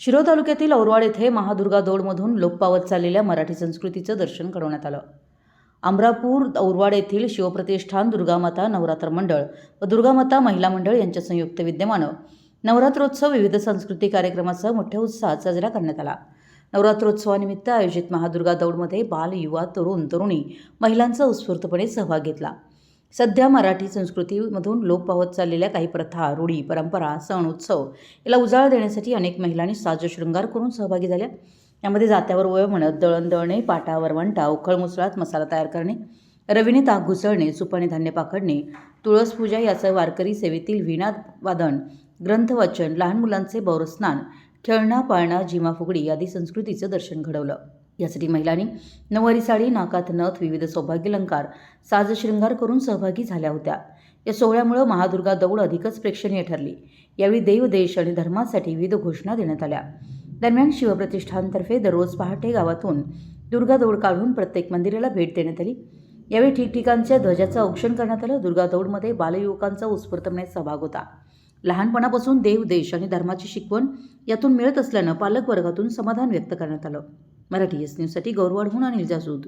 शिरोळ तालुक्यातील औरवाड येथे महादुर्गा दौडमधून लोप पावत चाललेल्या मराठी संस्कृतीचं दर्शन घडवण्यात आलं. अमरापूर औरवाड येथील शिवप्रतिष्ठान दुर्गामाता नवरात्र मंडळ व दुर्गामाता महिला मंडळ यांच्या संयुक्त विद्यमानं नवरात्रोत्सव विविध सांस्कृतिक कार्यक्रमासह मोठ्या उत्साहात साजरा करण्यात आला. नवरात्रोत्सवानिमित्त आयोजित महादुर्गा दौडमध्ये बाल युवा तरुण तरुणी महिलांचा उत्स्फूर्तपणे सहभाग घेतला. सध्या मराठी संस्कृतीमधून लोप पावत चाललेल्या काही प्रथा रूढी परंपरा सण उत्सव याला उजाळा देण्यासाठी अनेक महिलांनी साज शृंगार करून सहभागी झाल्या. यामध्ये जात्यावर वय म्हणत दळण दळणे पाटा वरवंटा उखळ मुसळात मसाला तयार करणे रवीने ताक घुसळणे सुपाने धान्य पाकडणे तुळस पूजा याचं वारकरी सेवेतील वीणा वादन ग्रंथवाचन लहान मुलांचे बौरस्नान खेळणा पाळणा झिमा फुगडी आदी संस्कृतीचं दर्शन घडवलं. यासाठी महिलांनी नऊवारी साडी नाकात नथ विविध सौभाग्यलंकार साजशृंगार करून सहभागी झाल्या होत्या. या सोहळ्यामुळे महादुर्गा दौड अधिकच प्रेक्षणीय ठरली. यावेळी देव देश आणि धर्मासाठी विविध घोषणा देण्यात आल्या. दरम्यान शिवप्रतिष्ठानतर्फे दररोज पहाटे गावातून दुर्गा दौड काढून प्रत्येक मंदिराला भेट देण्यात आली. यावेळी ठिकठिकाणच्या ध्वजाचं औक्षण करण्यात आलं. दुर्गा दौडमध्ये बालयुवकांचा उत्स्फूर्तपणे सहभाग होता. लहानपणापासून देव देश आणि धर्माची शिकवण यातून मिळत असल्यानं पालक वर्गातून समाधान व्यक्त करण्यात आलं. मराठी एस न्यूजसाठी गौरवाडहून अनिल जासूद